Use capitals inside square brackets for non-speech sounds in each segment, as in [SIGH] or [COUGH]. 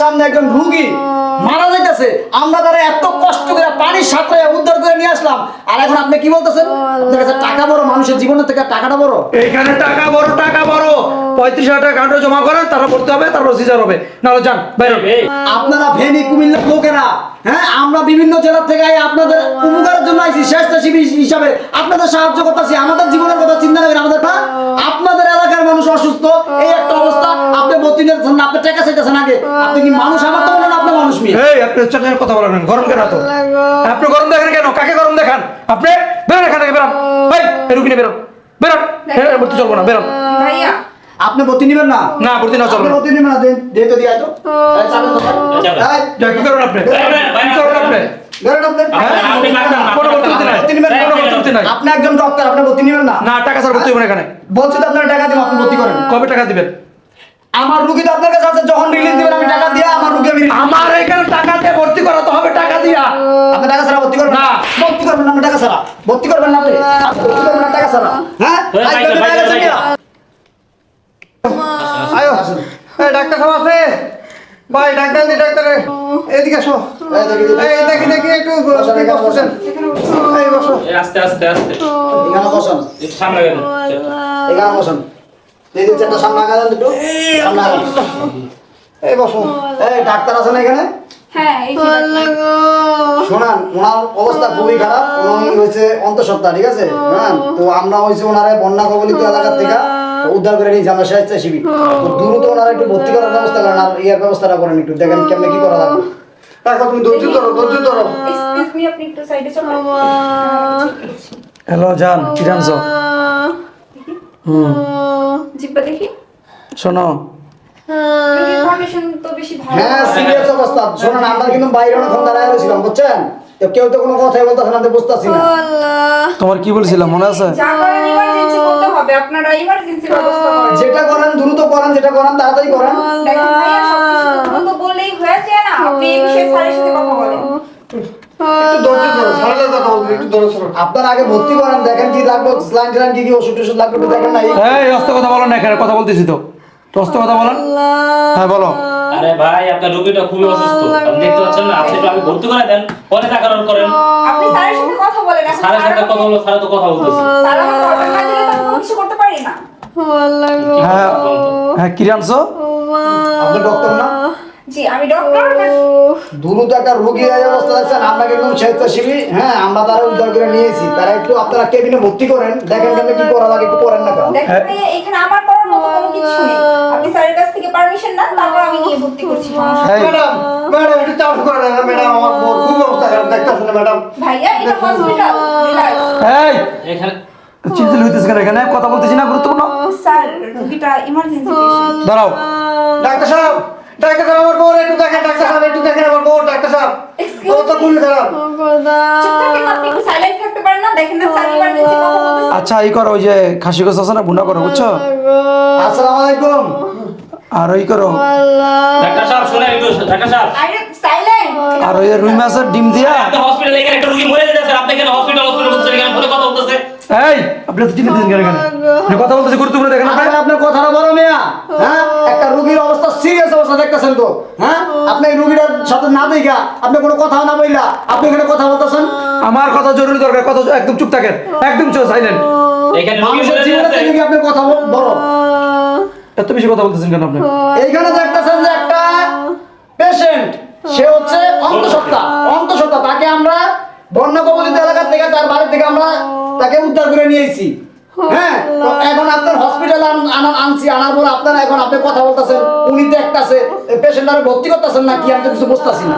সামনে একজন রুগী মারা যাইতেছে আমরা তারা এত কষ্ট করে পানির সাথে উদ্ধার করে নিয়ে আসলাম। আর এখন আপনি কি বলতেছেন? আপনার কাছে টাকা বড় মানুষের জীবনের থেকে টাকাটা বড়? এইখানে টাকা বড় টাকা বড়। পঁয়ত্রিশ হাজার টাকা কাউন্টার জমা করেন করতে হবে তারপর সিজার হবে। নাহলে যান বাইরে আপনারা ফেনী কুমিল্লার লোকেরা হ্যাঁ আমরা বিভিন্ন জেলা থেকে আপনাদের উপকারের জন্য আইছি স্বেচ্ছাসেবী হিসাবে আপনাদের সাহায্য করতেছি আমাদের জীবনের কথা চিন্তা আপনি কথা বলেন গরম কেন তো আপনি গরম দেখেন কেন? কাকে গরম দেখান? আপনি? বেরোন এখান থেকে বেরোন। ভাই রুগী বেরোন। বেরোন। ভর্তি চলবো না বেরোন। ভাইয়া। আপনি ভর্তি নেবেন না? না ভর্তি না চলবে ভর্তি নেবেন না তো দিয়ে তো। এই, চাপেন তো, চাপেন। এই, যা, কি করবেন আপনি? কি করবেন আপনি? আপনি। একজন ডক্টর আপনি ভর্তি নেবেন না? না টাকা স্যার ভর্তি হবেন এখানে। বলছি তো আপনার টাকা দিব আপনি ভর্তি করেন। কবে টাকা দিবেন? আমার রুগী তো আপনার কাছে আছে যখন রিলিজ দিবেন আমি টাকা দিয়ে আমার রুগী আমি আমার এখানে টাকা দিয়ে ভর্তি করাতে হবে টাকা দিয়া। আপনি টাকা ছাড়া ভর্তি করবেন না। ভর্তি করবেন না টাকা ছাড়া। ভর্তি করবেন না আপনি? ভর্তি করবেন না টাকা ছাড়া। হ্যাঁ। আয়ো। এই ডাক্তার সাহেব আছে? ভাই ডাক্তার দি ডাক্তারে এদিকে আসো। এই দেখি, দেখি। একটু বসেন। এই বসো। এই আস্তে আস্তে আস্তে। এখানে বসেন সামনে গেলেন এখানে বসেন চেয়ারটা সামনে সামনে এই বসো। এই ডাক্তার আছেন এখানে? হ্যাঁ। শোনান ওনার অবস্থা খুবই খারাপ। উনি হয়েছে অন্তঃসত্ত্বা ঠিক আছে? হ্যাঁ তো আমরা হয়েছে ওনারে বন্যা কবলিত এলাকার থেকে উদ্ধার করে নিয়েছি আমরা স্বেচ্ছাসেবী। তো দ্রুত ওনারা একটু ভর্তি করার ব্যবস্থা করেন আর ইয়ার ব্যবস্থাটা করেন একটু। দেখেন কেমনে কি করা লাগবে তুমি ধৈর্য ধরো ধৈর্য ধরো। হ্যালো জান কি জানছো? হুম জিব্বা দেখি। শোনো। রোগীর কন্ডিশন তো বেশি ভালো হ্যাঁ সিরিয়াস অবস্থা। শোনেন আমরা কিন্তু বাইরে অনেকক্ষণ দাঁড়ায় রয়েছিলাম বুঝছেন? তো কেউ তো কোনো কথাই বলতেছে না বুঝতেছি না। তোমার কি বলছিলাম মনে আছে? যা করেন ইমার্জেন্সি করতে হবে আপনারা ইমার্জেন্সি ব্যবস্থা করেন। যেটা করেন দ্রুত করেন যেটা করেন তাড়াতাড়ি করেন। বললেই হয়ে না। আপনি এই বিষয়ে স্যারের সাথে কথা বলেন। আপনার আগে ভর্তি করেন দেখেন কি লাগবে স্লাইন টেলাইন কি কি ওষুধ টষুধ লাগবে দেখেন না এই এই অস্ত কথা বলো না এখানে কথা বলতেছি তো। তো অস্ত কথা বলেন হ্যাঁ বলো। আরে ভাই আপনার রোগীটা খুবই অসুস্থ। আপনি দেখতে পাচ্ছেন না আপনি আগে ভর্তি করে দেন পরে টাকা করেন। আপনি স্যারের সাথে কথা বলেন স্যারের সাথে কথা বলো স্যার তো কথা বলতেছে। স্যার আমাকে অর্ডার না দিলে তো কিছু করতে পারি না। হ্যাঁ হ্যাঁ কি জানছো আপনি ডক্টর না? জি আমি ডক্টর রোগী অবস্থা দেখছেন একদম স্বেচ্ছাসেবী? হ্যাঁ আমরা তারা উদ্ধার করে নিয়েছি তারা একটু আপনারা কেবিনে ভর্তি করেন দেখেন কেন কি করা লাগে একটু করেন না কেন? এখানে আমার করার মতো কোনো কিছু নেই। আপনি স্যারের কাছ থেকে পারমিশন নেন তারপর আমি নিয়ে ভর্তি করছি। ম্যাডাম ম্যাডাম একটু চাপ করে দেন ম্যাডাম আমার বউর খুব অবস্থা খারাপ দেখতেছেন ম্যাডাম? ভাইয়া এটা হসপিটাল এই কেন? এখানে কথা বলতেছি না গুরুত্বপূর্ণ? স্যার রোগীটা ইমার্জেন্সি পেশেন্ট দাঁড়াও। ডাক্তার সাহেব! ডাক্তার সাহেব আমার বউর একটু দেখেন ডাক্তার সাহেব একটু দেখেন আমার বউ ডাক্তার সাহেব। ও তো খুবই খারাপ চুপ থাকেন আপনি একটু সাইলেন্ট থাকতে পারেন না? দেখেন না স্যার ইমার্জেন্সি কথা বলতেছে। আচ্ছা এই করো ওই যে খাসি গোছ আছে না বুনা করো বুঝছ? আসসালামু আলাইকুম। আর ওই করো। ডাক্তার সাহেব শুনে একটু ডাক্তার সাহেব। আরে সাইলেন্ট আর ওই রুই মাছের ডিম দিয়া? হসপিটালে এখানে একটা রোগী মরে যাচ্ছে আপনি এখানে হসপিটাল হসপিটাল বলছেন এখানে ফোনে কথা বলতেছে। এই আপনি তো চিন্তিত কেন এখানে? কথা বলতেছি গুরুত্বপূর্ণ দেখেন না আপনার কথাটা বড় মেয়া। হ্যাঁ? একটা রোগীর অবস্থা সিরিয়াস অবস্থা দেখতেছেন তো হ্যাঁ? আপনি এই রোগীটার সাথে না দেখা আপনি কোনো কথা না বললা আপনি এখানে কথা বলতেছেন? আমার কথা জরুরি দরকার কথা একদম চুপ থাকেন একদম চুপ সাইলেন্ট এখানে মানুষের থেকে আপনি কথা বড় এত বেশি কথা বলতেছেন কেন আপনি? এইখানে দেখতেছেন যে একটা পেশেন্ট সে হচ্ছে অন্তঃসত্ত্বা অন্তঃসত্ত্বা। তাকে আমরা বন্যা কবলিত এলাকা থেকে তার বাড়ি থেকে আমরা তাকে উদ্ধার করে নিয়েছি হ্যাঁ তো এখন আপনার হসপিটালে আনছি আনার পর আপনারা এখন আপনি কথা বলতেছেন উনি দেখতেছে পেশেন্ট আর ভর্তি করতেছেন না কি আমি তো কিছু বুঝতেছি না।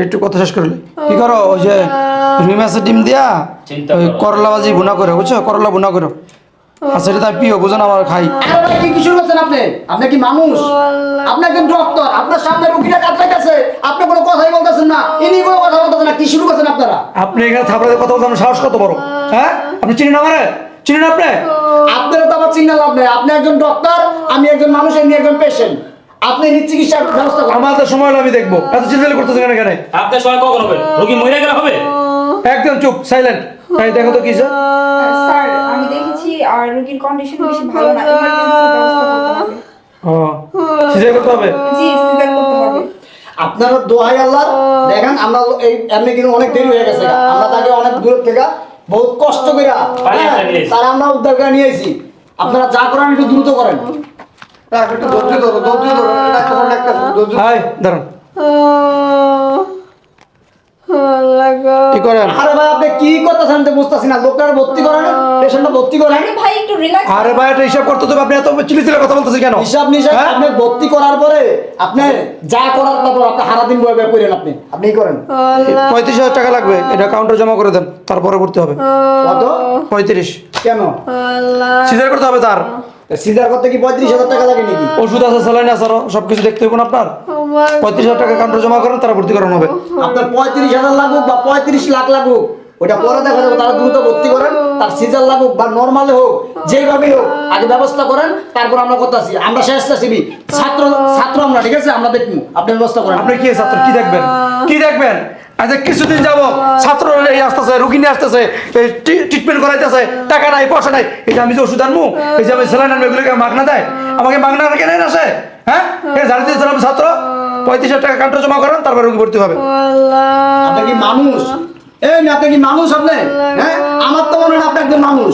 একটু কথা শেষ করলে। কি করো ওই যে রুই মাছের ডিম দিয়া ওই করলা ভাজি বুনা করে বুঝছ? করলা বুনা করো। হাসিটা তাই পিও বুঝো না আমার খাই। কি কি শুরু করছেন আপনি? আপনি কি মানুষ? আপনি একজন ডক্টর আপনার সামনে রুগীটা কাতরাইতেছে আপনি কোনো কথাই বলতেছেন না। ইনি কোনো কথা বলতেছেন না কি শুরু করছেন আপনারা? আপনি এখানে থাপড়াতে কথা বলতে সাহস কত বড়? হ্যাঁ? আপনি চিনেন আমারে? চিনেন আপনি? আপনারা তো আমার চিন্তা লাভ নেই। আপনি একজন ডক্টর আমি একজন মানুষ এমনি একজন পেশেন্ট আপনি নিজ চিকিৎসার ব্যবস্থা আমাদের সময় হলো আমি দেখব। এত চিন্তা করতেছেন কেন এখানে? আপনার সময় কখন হবে? রোগী মরে গেলে হবে? একদম চুপ সাইলেন্ট এই দেখো তো কি স্যার স্যার আমি দেখেছি আর রোগীর কন্ডিশন বেশি ভালো না। ইমার্জেন্সি ব্যবস্থা করতে হবে। ও সিজাই করতে হবে? জি সিজার করতে হবে। আপনারা দোহাই আল্লাহ। দেখেন আমরা এই এমনি কিন্তু অনেক দেরি হয়ে গেছে। আমরা তাকে অনেক দূর থেকে বহুত কষ্ট করে এসেছি। তারা আমরা উদ্ধার করে নিয়েছি আপনারা যা করেন একটু দ্রুত করেন রাখ, একটু ধৈর্য ধরো ধৈর্য ধরো ডাক্তার সাহেব ডাক্তার সাহেব, ধৈর্য ধরো। কি করেন? আরে ভাই আপনি কি করতেছেন তো বুঝতেছি না লোকটা ভর্তি করেন পেশেন্টটা ভর্তি করেন। আরে ভাই একটু রিল্যাক্স আরে ভাই এটা হিসাব করতে হবে আপনি এত চিলি চিলি কথা বলতেছেন কেন? হিসাব নিসাব হ্যাঁ? আপনি ভর্তি করার পরে আপনি যা করার তারপর আপনি হারা দিন বয়ে বয়ে করেন আপনি আপনি করেন। পঁয়ত্রিশ হাজার টাকা লাগবে এটা কাউন্টার জমা করে দেন তারপরে করতে হবে। কত? পঁয়ত্রিশ। কেন? সিজার করতে হবে তার। সিজার করতে কি পঁয়ত্রিশ হাজার টাকা লাগে নাকি? ওষুধ আছে স্যালাইন আছে আরও সবকিছু দেখতে হবে আপনার? পঁয়ত্রিশ হাজার টাকা কাউন্টার জমা করেন তারা ভর্তি করানো হবে। আপনার পঁয়ত্রিশ হাজার লাগুক বা পঁয়ত্রিশ লাখ লাগুক ওটা পরে দেখা যাবে তারা দ্রুত ভর্তি করেন তার সিজার লাগুক বা নর্মালে হোক যেভাবেই হোক আগে ব্যবস্থা করেন তারপর আমরা করতেছি। আমরা স্বেচ্ছাসেবী ছাত্র ছাত্র আমরা ঠিক আছে? আমরা দেখব। আপনি ব্যবস্থা করেন। আপনি কি ছাত্র? কি দেখবেন? কি দেখবেন? আচ্ছা কিছুদিন যাব ছাত্র এই আসতেছে রুগী নিয়ে আসতেছে ট্রিটমেন্ট করাইতেছে টাকা নাই পয়সা নাই। এই যে আমি যে ওষুধ আনব এই যে আমি স্যালাইন আনব এগুলোকে মাগনা দেয় আমাকে মাগনা কেন আসে হ্যাঁ? এই জানি দিয়েছিলাম ছাত্র পঁয়ত্রিশ হাজার টাকা কাউন্টার জমা করেন তারপরে রুগী ভর্তি হবে। আপনি কি মানুষ? এই না আপনি কি মানুষ আপনি? হ্যাঁ? আমার তো মনে হয় না আপনি একজন মানুষ।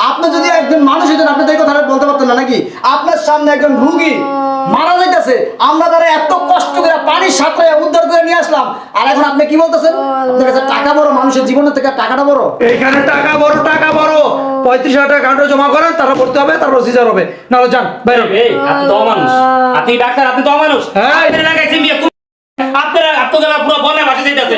আপনি যদি একজন মানুষ হইতেন আপনি তো এই কথাটা বলতে পারতেন না নাকি? আপনার সামনে একজন রুগী। মারা যাইতেছে। আমরা তারা এত কষ্ট করে পানির সাথে উদ্ধার করে নিয়ে আসলাম। আর এখন আপনি কি বলতেছেন? আপনার কাছে টাকা বড় মানুষের জীবনের থেকে টাকাটা বড়। এইখানে টাকা বড় টাকা বড়। পঁয়ত্রিশ হাজার টাকা কাউন্টার জমা করেন তারপর ভর্তি হবে তারপর সিজার হবে। নাহলে যান বাইরে এই আপনি তো অমানুষ। আপনি ডাক্তার আপনি তো অমানুষ। হ্যাঁ। আপনারা পুরো বনে যাইতেছে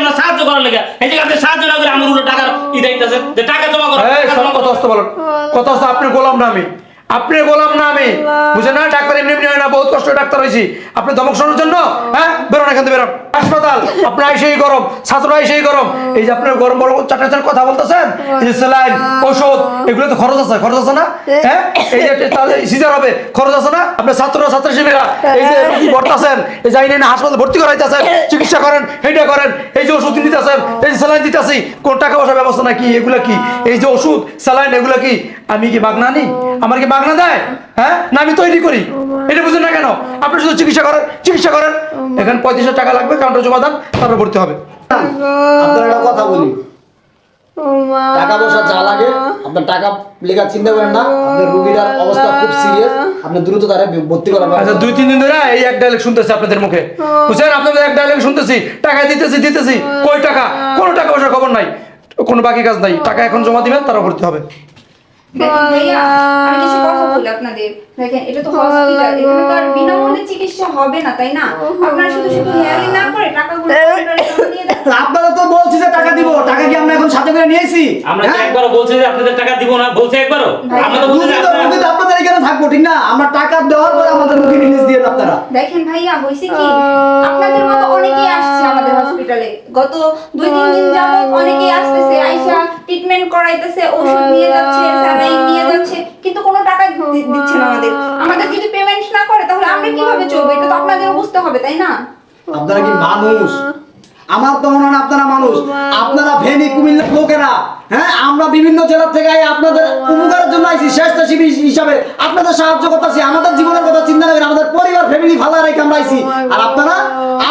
আমরা সাহায্য করার লেগে। এই যে আপনি সাহায্য না করে আমার উল্টো টাকার ই দিতেছে যে টাকা জমা কথা আসতে বলেন। কথা আসতে আপনি গোলাম না আমি। আপনি গোলাম না আমি। বুঝে না ডাক্তার এমনি এমনি হয় না বহুত কষ্ট ডাক্তার হয়েছি। আপনি ধমক শোনার জন্য? হ্যাঁ? বেরোন এখান থেকে বেরোন। হাসপাতাল আপনার সেই গরম ছাত্ররা সেই গরম। এই যে আপনার গরম বড় চারটা চার কথা বলতেছেন এই যে স্যালাইন ঔষধ এগুলো তো খরচ আছে খরচ আছে না? হ্যাঁ? এই যে তাহলে সিজার হবে খরচ আছে না? আপনার ছাত্ররা ছাত্রছাত্রীরা এই যে রোগী ভর্তাছেন এই যে আইনে হাসপাতালে ভর্তি করাইতেছেন চিকিৎসা করেন সেইটা করেন এই যে ওষুধ দিতেছেন এই যে স্যালাইন দিতেছি কোন টাকা পয়সা ব্যবস্থা নাকি এগুলা কি? এই যে ওষুধ স্যালাইন এগুলা কি? আমি কি মাগনা নি আমার কি মাগনা দেয়? হ্যাঁ? না আমি তৈরি করি। এটা বুঝেন না কেন? আপনি শুধু চিকিৎসা করেন চিকিৎসা করেন। এখানে পঁয়ত্রিশ টাকা লাগবে কাউন্টার জমা দেন তারপর ভর্তি হবে। আপনার একটা কথা বলি। টাকা পয়সা যা লাগে আপনার টাকা লেখা চিন্তা করেন না। আপনার রুগীটার অবস্থা খুব সিরিয়াস আপনি দ্রুত তারা ভর্তি আচ্ছা দুই তিন দিন ধরে এই এক ডায়লগ শুনতেছি আপনাদের মুখে। বুঝছেন? আপনাদের এক ডায়লগ শুনতেছি। টাকা দিতেছি দিতেছি। কই টাকা? কোনো টাকা পয়সার খবর নাই। কোনো বাকি কাজ নাই। টাকা এখন জমা দিবেন তারপর ভর্তি হবে। আমি কিছু কথা বলি আপনাদের। দেখেন এটা তো হসপিটাল এখানে তো আর বিনামূল্যে চিকিৎসা হবে না তাই না? আপনারা শুধু শুধু হেয়ারিং না করে টাকাগুলো hospital এ জমা দিয়ে দেন। [LAUGHS] আপনারা তো বলছি যে টাকা দিব টাকা কি আমরা এখন সাথে করে নিয়েছি? আমরা হ্যাঁ? একবারও বলছি যে আপনাদের টাকা দিব না বলছে একবারও। আমরা তো বলছি আপনারা- এখানে থাকব ঠিক না? আমরা টাকা দেওয়ার পরে আমাদের রুগী রিলিজ দিয়ে আপনারা। দেখেন ভাইয়া হয়েছে কি? আপনাদের মতো অনেকেই আসছে আমাদের হসপিটালে গত দুই তিন দিন যাবত অনেকেই আসতেছে আইসা ট্রিটমেন্ট করাইতেছে ওষুধ নিয়ে যাচ্ছে স্যালাইন নিয়ে যাচ্ছে কিন্তু কোনো টাকা দিচ্ছে না আমাদের। আমাদের যদি পেমেন্ট না করে তাহলে আমরা কীভাবে চলবো? এটা তো আপনাদেরও বুঝতে হবে তাই না? আপনারা কি মানুষ? আমার তো মনে হয় আপনারা মানুষ। আপনারা ফেনী কুমিল্লার লোকেরা। হ্যাঁ আমরা বিভিন্ন জেলা থেকে আপনাদের উপকারের জন্য আইছি স্বেচ্ছাসেবী হিসাবে। আপনাদের সাহায্য করতেছি আমাদের জীবনের কথা চিন্তা না করে আমাদের পরিবার ফ্যামিলি ভালো রেখে আমরা আইছি। আর আপনারা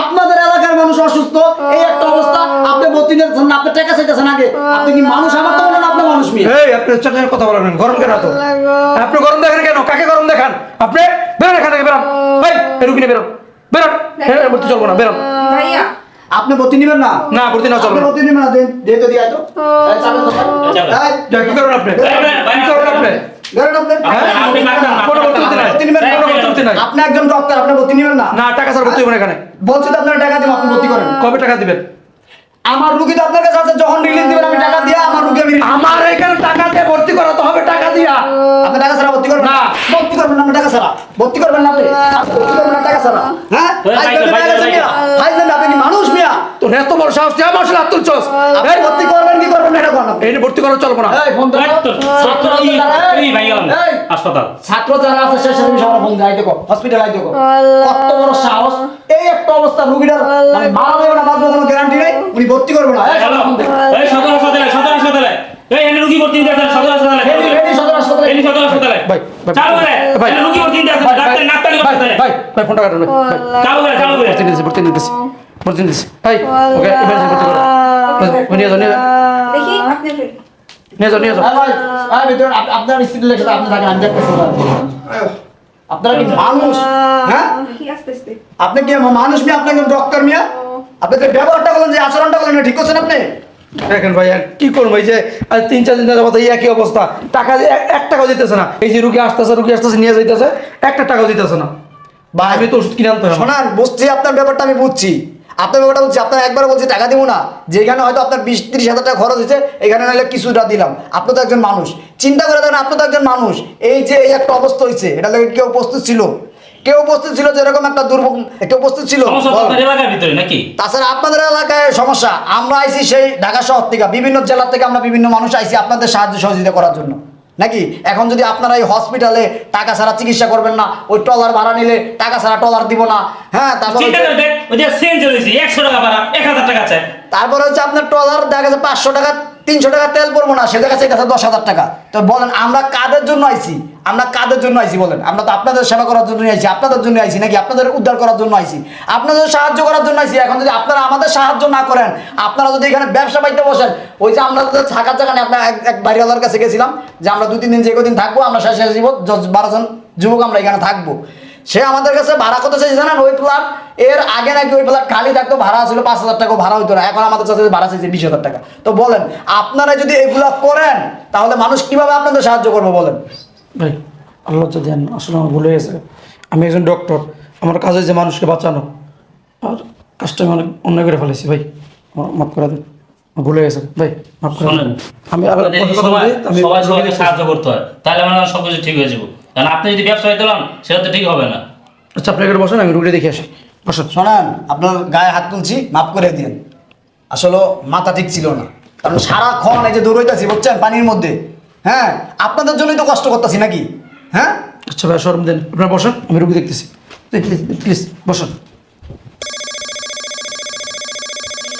আপনাদের এলাকার মানুষ অসুস্থ এই একটা অবস্থা আপনি ভর্তি নিতেছেন না আপনি টাকা চাইতেছেন আগে। আপনি কি মানুষ? আমার তো মনে হয় আপনি মানুষ মেয়ে। এই আপনি হচ্ছে কথা বলেন গরম কেন তো আপনি গরম দেখেন কেন? কাকে গরম দেখান? আপনি বেরোন এখান থেকে বেরোন। ভাই রুগী নিয়ে বেরোন। বেরোন। হ্যাঁ, ভর্তি চলবো না বেরোন। ভাইয়া আপনি ভর্তি নেবেন না? না ভর্তি না চলবে আপনি ভর্তি নেবেন না দেন দিয়ে তো দিয়ে তো। কি করবেন আপনি? ভাই, ভাই, কি আপনি? আপনি। আপনি ডাক্তার না, কোনো ভর্তি আপনি নাই ভর্তি নেবেন, কোনো ভর্তি নাই আপনি একজন ডক্টর আপনি ভর্তি নেবেন না। না টাকা স্যার ভর্তি হবেন এখানে। বলছি তো আপনার টাকা দিব আপনি ভর্তি করেন। কবে টাকা দিবেন? আমার রুগী তো আপনার কাছে আছে যখন রিলিজ দিবেন আমি টাকা দিয়ে আমার রুগী আমি আমার এখানে টাকা দিয়ে ভর্তি করাতে হবে টাকা দিয়া। আপনি টাকা ছাড়া ভর্তি করবেন না। ভর্তি করবেন না আপনি টাকা ছাড়া। ভর্তি করবেন না আপনি। আপনি ভর্তি করবেন না টাকা ছাড়া। হ্যাঁ? ভাই, মিয়া তো এত বড় সাহস তুই আমার সাথে আত্মুল চস ভর্তি করবেন কি করবেন? এটা কোন এই ভর্তি করা চলবো না। এই ফোন ছাত্র এই ভাই হাসপাতাল। ছাত্র যারা আছে সে সাথে সবার ফোন যাই দেখো হসপিটাল আই দেখো। কত বড় সাহস। এই একটা অবস্থা রুগীটার মানে মারা যাবে না বাঁচবে কোনো গ্যারান্টি নেই। উনি ভর্তি করবে না। এই, এই সদর হাসপাতালে সদর হাসপাতালে। এই এনে রুগী ভর্তি দিতে সদর হাসপাতালে। রেডি, সদর হাসপাতালে। এই সদর হাসপাতালে। ভাই, ভাই, চালু করে। ভাই। রুগী ভর্তি ভাই, ডাক্তার ভাই, নাকতালি ভাই, ডাক্তারে। ভাই ভাই ফোনটা কাটুন ভাই। ভাই। চালু করে চালু করে। ভর্তি নিতেছি ভর্তি নিতেছি। ভর্তি নিতেছি ভাই ওকে এমার্জেন্সি ভর্তি করো নিয়ে যাও নিয়ে যাও দেখি আপনি নিয়ে যাও নিয়ে যাও ভিতরে আপনার স্ত্রী লেগে আপনি থাকেন আমি দেখতেছি আপনারা কি মানুষ হ্যাঁ দেখি আস্তে আস্তে আপনি কি মানুষ মিয়া আপনি একজন ডক্টর মিয়া আপনি যে ব্যবহারটা করলেন যে আচরণটা করলেন ঠিক করছেন আপনি দেখেন ভাই আর কি করব এই যে তিন চার দিন এই একই অবস্থা? টাকা দিয়ে এক- টাকাও দিতেছে না। এই যে রুগী আসতেছে রুগী আসতেছে নিয়ে যাইতেছে একটা টাকাও দিতেছে না। ভাই আমি তো ওষুধ কিনে আনতে হবে। শোনান বুঝছি আপনার ব্যাপারটা আমি বুঝছি। আপনার ব্যাপারটা বুঝছি আপনার একবার বলছি টাকা দিব না। যেখানে হয়তো আপনার বিশ তিরিশ হাজার টাকা খরচ হয়েছে এখানে নাহলে কিছুটা দিলাম। আপনি তো একজন মানুষ। চিন্তা করে দেখেন আপনি তো একজন মানুষ। এই যে এই একটা অবস্থা হয়েছে এটা লাগে কেউ প্রস্তুত ছিল? কেউ উপস্থিত ছিল যেরকম একটা দুর্ভোগ কেউ উপস্থিত ছিল? নাকি? তাছাড়া আপনাদের এলাকায় সমস্যা। আমরা আইছি সেই ঢাকা শহর থেকে বিভিন্ন জেলা থেকে আমরা বিভিন্ন মানুষ আইছি আপনাদের সাহায্য সহযোগিতা করার জন্য। নাকি এখন যদি আপনারা এই হসপিটালে টাকা ছাড়া চিকিৎসা করবেন না ওই টলার ভাড়া নিলে টাকা ছাড়া টলার দিব না? হ্যাঁ তারপর টাকা ভাড়া এক হাজার টাকা চাই। তারপরে হচ্ছে আপনার টলার দেখা যাচ্ছে পাঁচশো টাকা তিনশো টাকা তেল পড়ব না সেটা কাছে কাছে দশ হাজার টাকা। তো বলেন, আমরা কাদের জন্য আইছি? আমরা কাদের জন্য আইছি বলেন? আমরা তো আপনাদের সেবা করার জন্য আইছি, আপনাদের জন্য আইছি নাকি আপনাদের উদ্ধার করার জন্য আইছি? আপনাদের সাহায্য করার জন্য আইছি, এখন যদি আপনারা আমাদের সাহায্য না করেন, আপনারা যদি এখানে ব্যবসা পাইতে বসেন, ওই যে আমরা তো থাকার জায়গা আপনার এক বাড়িওয়ালার কাছে গেছিলাম যে আমরা দু তিন দিন যে কদিন থাকব, আমরা শেষ দিব দশ বারো জন যুবক আমরা এখানে থাকব। সে আমাদের কাছে ভাড়া কত চাইছে জানেন? ওই প্লাট এর আগে নাকি ওই প্লাট খালি থাকতো ভাড়া ছিল পাঁচ হাজার টাকা ভাড়া হইতো না। এখন আমাদের কাছে ভাড়া চাইছে বিশ হাজার টাকা। তো বলেন আপনারা যদি এগুলা করেন তাহলে মানুষ কীভাবে আপনাদের সাহায্য করবে বলেন? ভাই আল্লাহ যদি আসলে আমার ভুলে গেছে। আমি একজন ডক্টর আমার কাজ হয়েছে মানুষকে বাঁচানো। আর কাজটা আমি অনেক অন্য করে ফেলেছি ভাই। আমার মাফ করে দেন ভুলে গেছে। ভাই মাফ করে আমি সবাই সবাইকে সাহায্য করতে হয় তাহলে সব কিছু ঠিক হয়ে যাব। কারণ আপনি যদি ব্যবসা দিলাম সেটা তো ঠিক হবে না। আচ্ছা আপনি এখানে বসেন আমি রুগী দেখে আসি। বসেন। শোনান আপনার গায়ে হাত তুলছি মাফ করে দিন আসলে মাথা ঠিক ছিল না। কারণ সারাক্ষণ এই যে দৌড়াইতেছি বুঝছেন পানির মধ্যে। হ্যাঁ আপনাদের জন্যই তো কষ্ট করতেছি নাকি? হ্যাঁ? আচ্ছা ভাই সরম দেন। আপনারা বসেন আমি রুগী দেখতেছি। প্লিজ বসেন কি অবস্থা কাগলে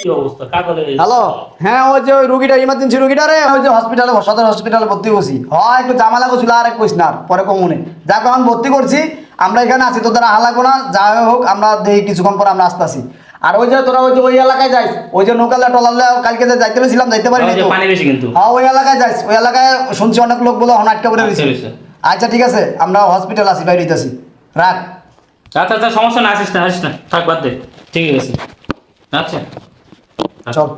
হ্যালো? হ্যাঁ ওই যে ওই রুগীটা ইমার্জেন্সি রুগীটা রে ওই যে হসপিটালে সদর হসপিটালে ভর্তি করছি হয় একটু জামালা করছিল আর এক না পরে কমুনে যাক এখন ভর্তি করছি আমরা এখানে আছি তো তারা হালাগো না যা হোক আমরা দেখি কিছুক্ষণ পরে আমরা আসতেছি। আর ওই যে তোরা ওই যে ওই এলাকায় যাইস ওই যে নৌকালে টলালে কালকে যে যাইতে পেরেছিলাম যাইতে পারি ওই পানি বেশি কিন্তু। হ্যাঁ ওই এলাকায় যাইস ওই এলাকায় শুনছি অনেক লোক বলে হন আটকা দিয়েছে রয়েছে। আচ্ছা ঠিক আছে আমরা হসপিটাল আছি বাইরে হইতাছি রাখ। আচ্ছা আচ্ছা সমস্যা না আসিস না আসিস না। থাক বাদ দে। ঠিক আছে আচ্ছা। চল